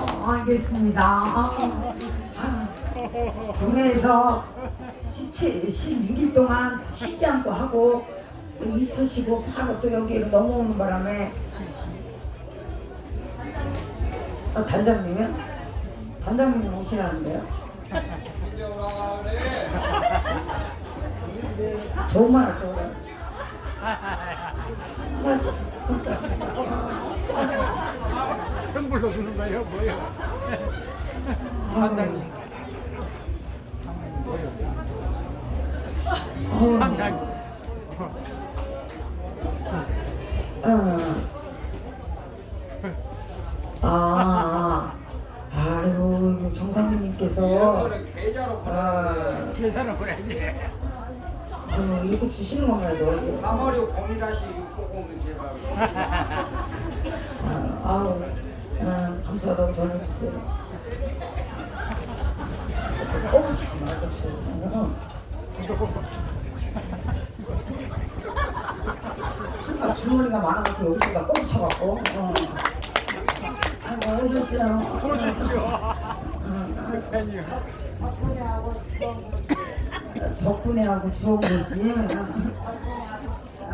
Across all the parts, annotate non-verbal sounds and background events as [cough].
알겠습니다. 아, 아, 17, 16일 동안 쉬지 않고 하고 또 이틀 쉬고 바로 또 여기 넘어오는 바람에 아, 단장님이요? 단장님 오시라는데요? 좋은 말 할 거예요. 말씀. 선물로 주는 거예요, 뭐예요? 단장님. 항상 아, 아이고 이거 정상님께서 계좌로 아, 계산을 해야지. 아유, 이렇게 주시는 건가요, 너? 356 02-690 제가 아, 아우, 아, 감사하다고 전해주세요. 꼬부치지 말고 주세요. 아, 주머니가 많아갖고 여기다가 꼬부쳐갖고. 어. 아이고, 오셨어요. 덕분에 하고 주온 것이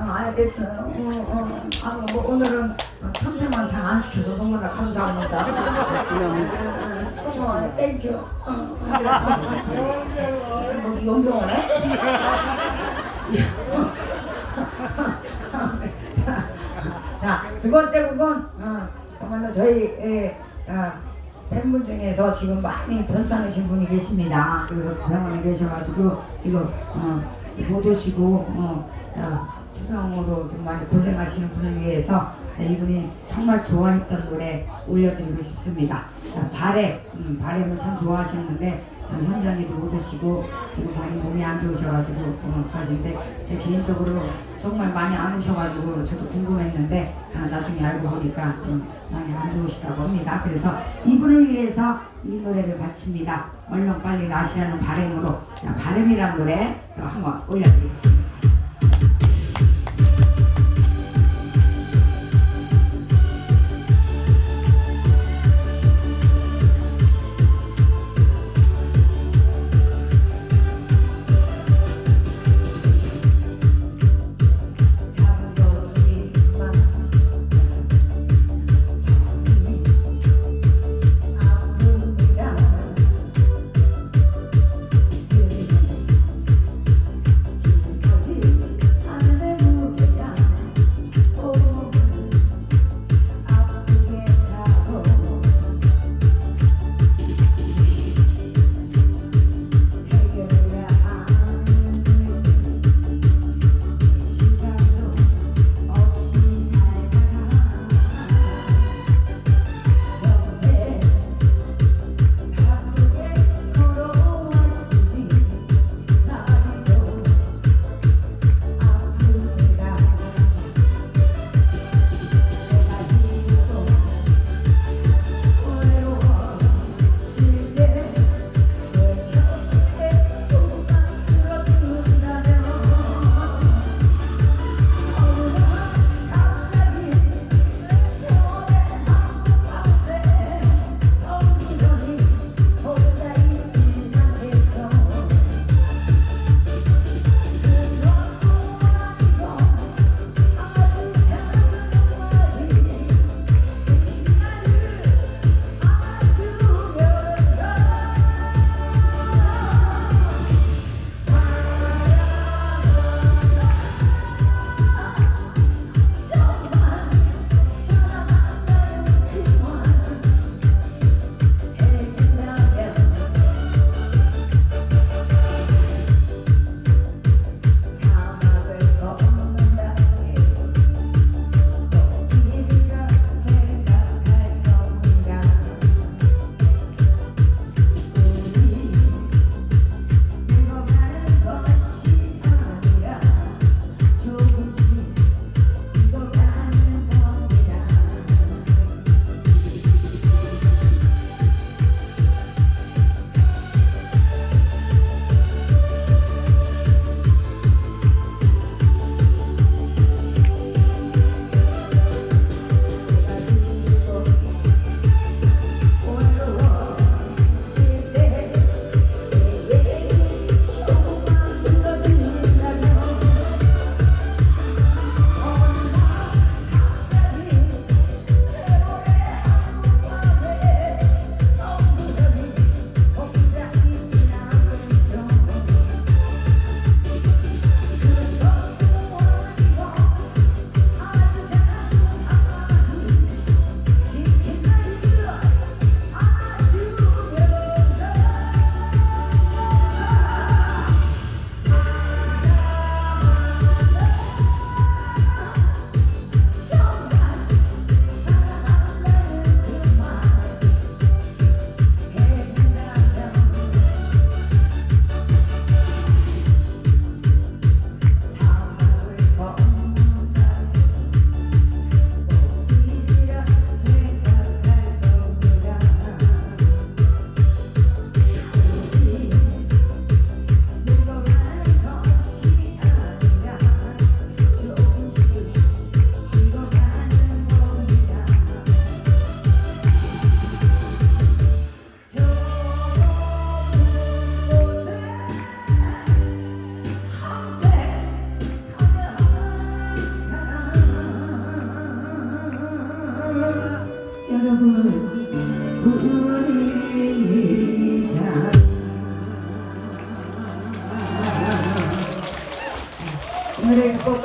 아, 알겠어요. 어, 어. 아, 뭐 오늘은 천태만 잘안 시켜서 너무나 감사합니다. [laughs] 어머, 땡큐. 어, 여기 용병원에? 자, 두 번째 부분, 어, 정말로 저희 에, 아, 팬분 중에서 지금 많이 편찮으신 분이 계십니다. 그래서 병원에 계셔가지고 지금 어, 못 오시고 어, 자, 투병으로 좀 많이 고생하시는 분을 위해서 자, 이분이 정말 좋아했던 노래 올려드리고 싶습니다. 자, 바램, 음, 바램을 참 좋아하시는데 어, 현장에도 못 오시고 지금 많이 몸이 안 좋으셔가지고 어, 가신데 제 개인적으로 정말 많이 안 오셔가지고 저도 궁금했는데 아, 나중에 알고 보니까 음, 많이 안 좋으시다고 합니다. 그래서 이분을 위해서 이 노래를 바칩니다. 얼른 빨리 나시라는 바램으로 자, 바램이라는 노래 또 한번 올려드리겠습니다.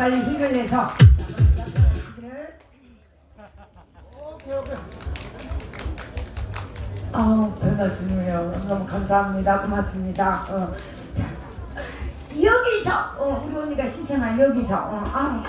빨리 힘을 내서 아, 별 말씀을요. 너무 감사합니다. 고맙습니다. 어. 자, 여기서 어, 우리 언니가 신청한 여기서 어, 아,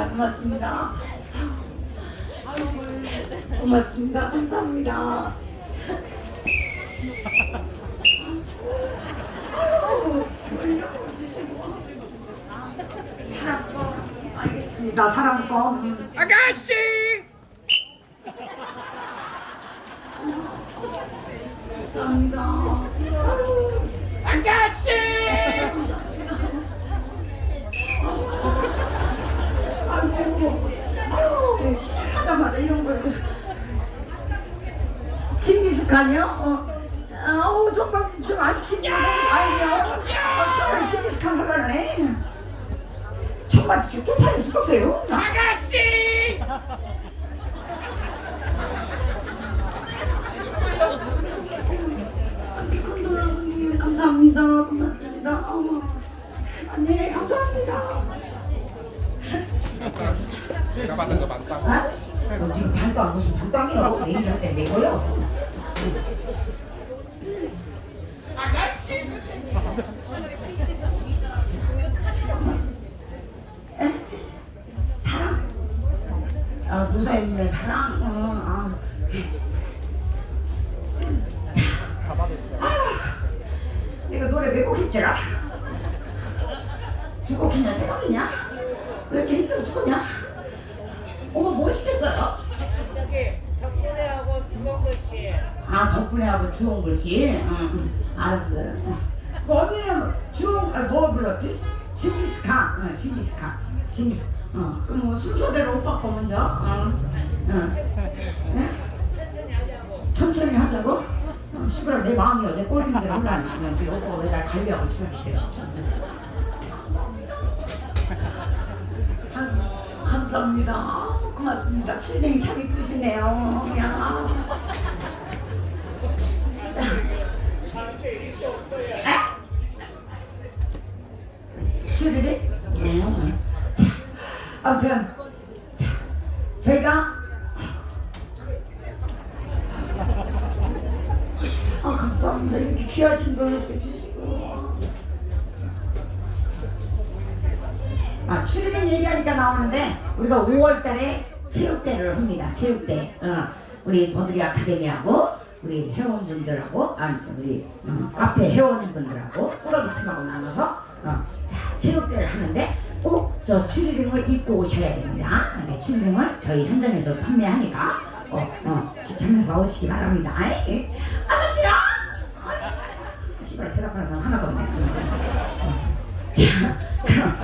사랑합니다. 고맙습니다. 고맙습니다. 감사합니다. 사랑껌 알겠습니다. 사랑껌 아가씨! 감사합니다. 징기스칸이요? 어. 아우 정말 시킨 거 너무 다행이야. 어, 차라리 징기스칸 하려네. 정말 좀 쪽팔려 죽겠어요. 나. 아가씨! 감사합니다. 고맙습니다. 어머. 네 감사합니다. 내가 받는 거. 아? 어, 지금 반땅 무슨 반땅이요? 내일 할때 내고요. 순서대로 오빠 거 먼저. 응. 응. 네? 천천히 하자고? 어, 시끄러 내 마음이 어제 꼴린 대로 하라니. 그냥 그 오빠가 왜날 관리하고 출연했어요. 아유, 감사합니다. 고맙습니다. 칠링 참 이쁘시네요. 그냥. 음. 자, 아무튼 자, 저희가 아 감사합니다. 이렇게 귀하신 걸 이렇게 주시고. 아, 추리닝 얘기하니까 나오는데 우리가 5월달에 체육대를 합니다. 체육대. 어, 우리 보드리 아카데미하고 우리 회원분들하고 아니 우리 어, 카페 회원분들하고 꾸러기 팀하고 나눠서 어, 자, 체육대를 하는데 꼭 저 추리닝을 입고 오셔야 됩니다. 네, 추리닝을 저희 현장에서 판매하니까 어, 어, 추천해서 오시기 바랍니다. 들어. 씨발 대답하는 사람 하나도 없네. 자, 그럼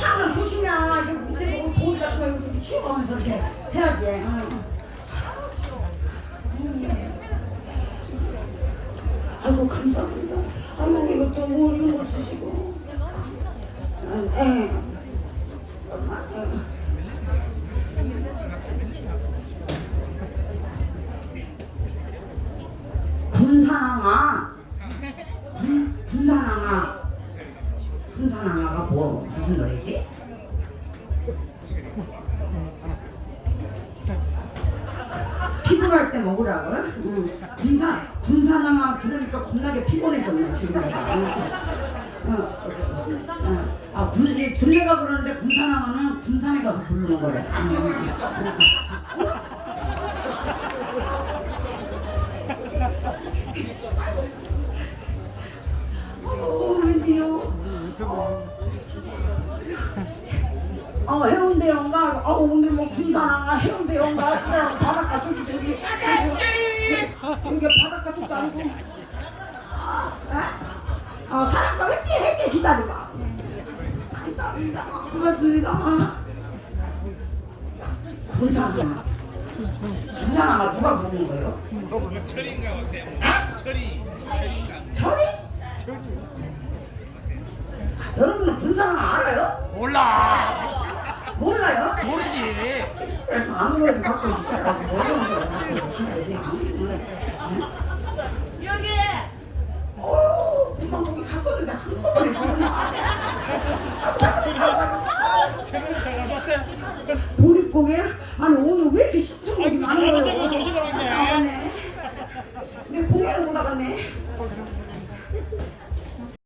항상 조심이야. 이거 밑에 보고 보기 같은 거 이렇게 치워가면서 이렇게 해야지. 응. 아이고 감사합니다. 아이고 이것도 뭐 이런 거 주시고. 응, 예. 무슨 노래지? 피곤할 때 먹으라고? 응. 군산 군산항아 들으니까 겁나게 피곤해졌네 지금 내가. 응. 아, 군, 이 둘레가 그러는데 군산항아는 군산에 가서 부르는 거래. 응. [laughs] 어, 웬디요? 어, 해운대 연가, 어, 오늘 뭐 군산항아 해운대 연가, 지금 바닷가 쪽이 여기, 여기 바닷가 쪽도 아니고. 아, 아, 어, 사람과 함께 함께 기다려봐. 감사합니다. 고맙습니다. 군산항아. 군산항아 누가 먹는 거예요? 철인가 보세요. 철이. 철이? 여러분은 군산항아 알아요? 몰라. 몰라요? 모르지. 그래서 아무래도 갖고 있잖아. 모르는 거 있지. 여기. 어, 금방 거기 갔었는데 한꺼번에 죽었나? 보릿고개? 아니 오늘 왜 이렇게 시청률이 많은 거예요? 나가네. 내 공연을 못 나갔네.